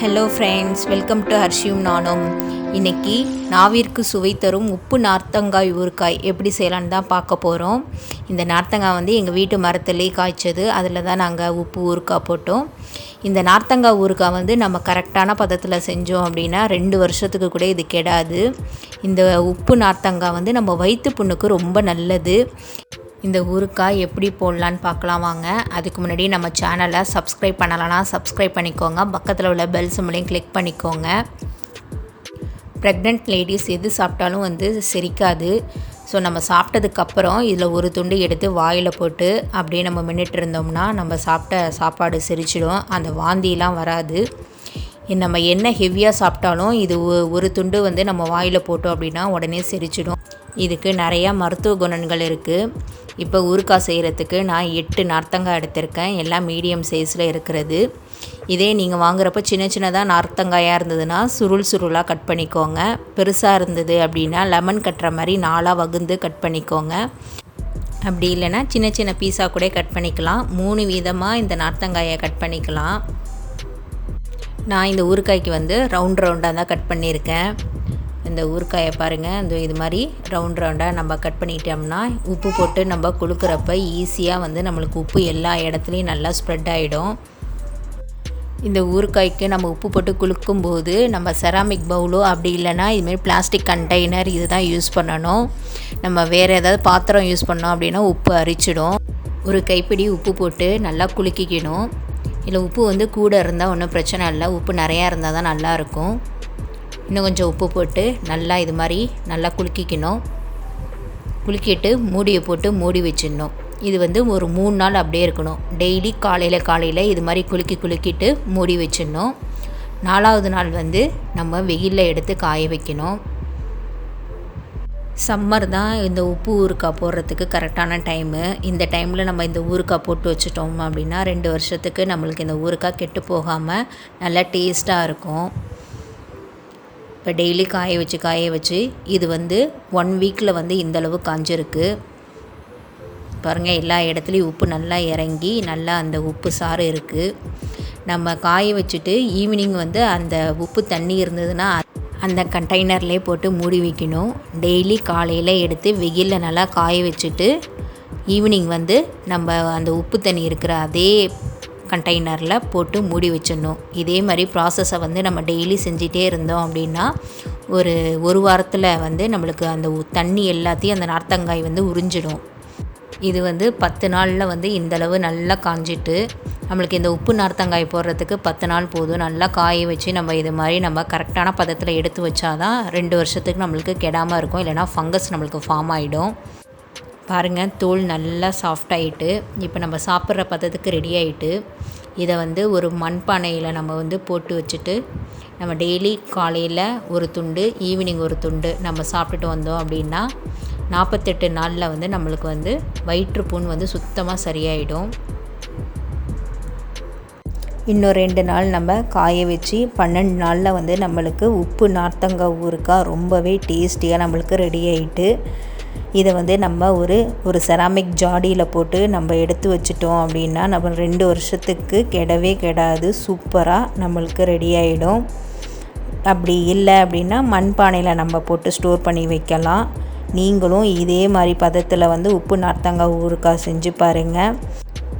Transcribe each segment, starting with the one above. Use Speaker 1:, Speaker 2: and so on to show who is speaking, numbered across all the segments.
Speaker 1: Hello friends welcome to ஹர்ஷியும் நானும் இன்றைக்கி நாவிற்கு சுவை தரும் உப்பு நார்த்தங்காய் ஊறுகாய் எப்படி செய்யலான்னு தான் பார்க்க போகிறோம் இந்த நார்த்தங்காய் வந்து எங்கள் வீட்டு மரத்துலேயே காய்ச்சது. அதில் தான் நாங்கள் உப்பு ஊறுகாய் போட்டோம். இந்த நார்த்தங்காய் ஊறுகாய் வந்து நம்ம கரெக்டான பதத்தில் செஞ்சோம் அப்படின்னா ரெண்டு வருஷத்துக்கு கூட இது கெடாது. இந்த உப்பு நார்த்தங்காய் வந்து நம்ம வயிற்று புண்ணுக்கு ரொம்ப நல்லது. இந்த ஊறுக்காய் எப்படி போடலான்னு பார்க்கலாம் வாங்க. அதுக்கு முன்னாடி நம்ம சேனலை சப்ஸ்கிரைப் பண்ணலைன்னா சப்ஸ்கிரைப் பண்ணிக்கோங்க. பக்கத்தில் உள்ள பெல் சிம்லையும் கிளிக் பண்ணிக்கோங்க. ப்ரெக்னென்ட் லேடிஸ் எது சாப்பிட்டாலும் வந்து செரிக்காது. ஸோ நம்ம சாப்பிட்டதுக்கப்புறம் இதில் ஒரு துண்டு எடுத்து வாயில் போட்டு அப்படியே நம்ம மின்னுட்டு இருந்தோம்னா நம்ம சாப்பிட்ட சாப்பாடு செரிச்சிடும். அந்த வாந்திலாம் வராது. நம்ம என்ன ஹெவியாக சாப்பிட்டாலும் இது ஒ- ஒரு துண்டு வந்து நம்ம வாயில் போட்டோம் அப்படின்னா உடனே செரிச்சிடும். இதுக்கு நிறையா மருத்துவ குணங்கள் இருக்குது இப்போ ஊறுகாய் செய்கிறதுக்கு நான் எட்டு நார்த்தங்காய் எடுத்திருக்கேன். எல்லாம் மீடியம் சைஸில் இருக்கிறது. இதே நீங்கள் வாங்குறப்ப சின்ன சின்னதாக நார்த்தங்காயாக இருந்ததுன்னா சுருள் சுருளாக கட் பண்ணிக்கோங்க. பெருசாக இருந்தது அப்படின்னா லெமன் கட்டுற மாதிரி நாலாக வகுந்து கட் பண்ணிக்கோங்க. அப்படி இல்லைன்னா சின்ன சின்ன பீஸாக கூட கட் பண்ணிக்கலாம். மூணு விதமாக இந்த நார்த்தங்காயை கட் பண்ணிக்கலாம். நான் இந்த ஊறுகாய்க்கு வந்து ரவுண்ட் ரவுண்டாக தான் கட் பண்ணியிருக்கேன். இந்த ஊறுகாயை பாருங்கள் இந்த இது மாதிரி ரவுண்ட் ரவுண்டாக நம்ம கட் பண்ணிட்டோம்னா உப்பு போட்டு நம்ம குளுக்கிறப்ப ஈஸியாக வந்து நம்மளுக்கு உப்பு எல்லா இடத்துலையும் நல்லா ஸ்ப்ரெட் ஆகிடும் இந்த ஊறுகாய்க்கு நம்ம உப்பு போட்டு குலுக்கும்போது நம்ம செராமிக் பவுலோ அப்படி இல்லைன்னா இதுமாரி பிளாஸ்டிக் கண்டெய்னர் இது தான் யூஸ் பண்ணணும். நம்ம வேறு ஏதாவது பாத்திரம் யூஸ் பண்ணோம் அப்படின்னா உப்பு அரிச்சிடும். ஒரு கைப்பிடி உப்பு போட்டு நல்லா குலுக்கிக்கணும். இல்லை உப்பு வந்து கூட இருந்தால் ஒன்றும் பிரச்சனை இல்லை. உப்பு நிறையா இருந்தால் தான் நல்லாயிருக்கும் இன்னும் கொஞ்சம் உப்பு போட்டு நல்லா இது மாதிரி நல்லா குலுக்கிக்கணும். குலுக்கிட்டு மூடியை போட்டு மூடி வச்சிடணும். இது வந்து ஒரு மூணு நாள் அப்படியே இருக்கணும். டெய்லி காலையில் காலையில் இது மாதிரி குலுக்கி குலுக்கிட்டு மூடி வச்சிடணும். நாலாவது நாள் வந்து நம்ம வெயிலில் எடுத்து காய வைக்கணும். சம்மர் தான் இந்த உப்பு ஊறுகாய் போடுறதுக்கு கரெக்டான டைமு. இந்த டைமில் நம்ம இந்த ஊறுக்காய் போட்டு வச்சிட்டோம் அப்படின்னா ரெண்டு வருஷத்துக்கு நம்மளுக்கு இந்த ஊறுக்காய் கெட்டு போகாமல் நல்லா டேஸ்ட்டாக இருக்கும். இப்போ டெய்லி காய வச்சு காய வச்சு இது வந்து ஒன் வீக்கில் வந்து இந்தளவு காஞ்சிருக்கு. பாருங்கள் எல்லா இடத்துலையும் உப்பு நல்லா இறங்கி நல்லா அந்த உப்பு சாறு இருக்குது நம்ம காய வச்சுட்டு ஈவினிங் வந்து அந்த உப்பு தண்ணி இருந்ததுன்னா அந்த கண்டெய்னர்லேயே போட்டு மூடி வைக்கணும். டெய்லி காலையில் எடுத்து வெயிலில் நல்லா காய வச்சுட்டு ஈவினிங் வந்து நம்ம அந்த உப்பு தண்ணி இருக்கிற அதே கண்டெய்னரில் போட்டு மூடி வச்சிடணும். இதே மாதிரி ப்ராசஸை வந்து நம்ம டெய்லி செஞ்சிட்டே இருந்தோம் அப்படின்னா ஒரு ஒரு வாரத்தில் வந்து நம்மளுக்கு அந்த தண்ணி எல்லாத்தையும் அந்த நார்த்தங்காய் வந்து உறிஞ்சிடும். இது வந்து பத்து நாளில் வந்து இந்தளவு நல்லா காஞ்சிட்டு நம்மளுக்கு இந்த உப்பு நார்த்தங்காய் போடுறதுக்கு பத்து நாள் போதும். நல்லா காய வச்சு நம்ம இது மாதிரி நம்ம கரெக்டான பதத்தில் எடுத்து வச்சாதான் ரெண்டு வருஷத்துக்கு நம்மளுக்கு கெடாமல் இருக்கும். இல்லைனா ஃபங்கஸ் நம்மளுக்கு ஃபார்ம் ஆகிடும் பாருங்கள் தோல் நல்லா சாஃப்ட் ஆகிட்டு இப்போ நம்ம சாப்பிட்ற பதத்துக்கு ரெடி ஆகிட்டு இதை வந்து ஒரு மண்பானையில் நம்ம வந்து போட்டு வச்சுட்டு நம்ம டெய்லி காலையில் ஒரு துண்டு ஈவினிங் ஒரு துண்டு நம்ம சாப்பிட்டுட்டு வந்தோம் அப்படின்னா நாற்பத்தெட்டு நாளில் வந்து நம்மளுக்கு வந்து வயிற்றுப்புண் வந்து சுத்தமாக சரியாயிடும். இன்னும் ரெண்டு நாள் நம்ம காய வச்சு பன்னெண்டு நாளில் வந்து நம்மளுக்கு உப்பு நார்த்தங்காய் ஊறுக்காய் ரொம்பவே டேஸ்டியாக நம்மளுக்கு ரெடி ஆகிட்டு இதை வந்து நம்ம ஒரு ஒரு செராமிக் ஜாடியில் போட்டு நம்ம எடுத்து வச்சிட்டோம் அப்படின்னா நம்ம ரெண்டு வருஷத்துக்கு கெடவே கெடாது சூப்பராக நம்மளுக்கு ரெடி ஆகிடும் அப்படி இல்லை அப்படின்னா மண்பானையில் நம்ம போட்டு ஸ்டோர் பண்ணி வைக்கலாம். நீங்களும் இதே மாதிரி பதத்தில் வந்து உப்பு நார்த்தங்காய் ஊறுக்காய் செஞ்சு பாருங்கள்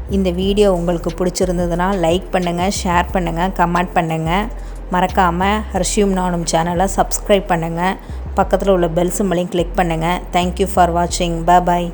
Speaker 1: இந்த வீடியோ உங்களுக்கு பிடிச்சிருந்ததுன்னா லைக் பண்ணுங்கள் ஷேர் பண்ணுங்கள் கமெண்ட் பண்ணுங்கள் மறக்காமல் ஹர்ஷியும் நானும் சேனலை சப்ஸ்கிரைப் பண்ணுங்கள் பக்கத்தில் உள்ள பெல் சிம்பளையும் கிளிக் பண்ணுங்கள் தேங்க்யூ ஃபார் வாட்சிங் பாய்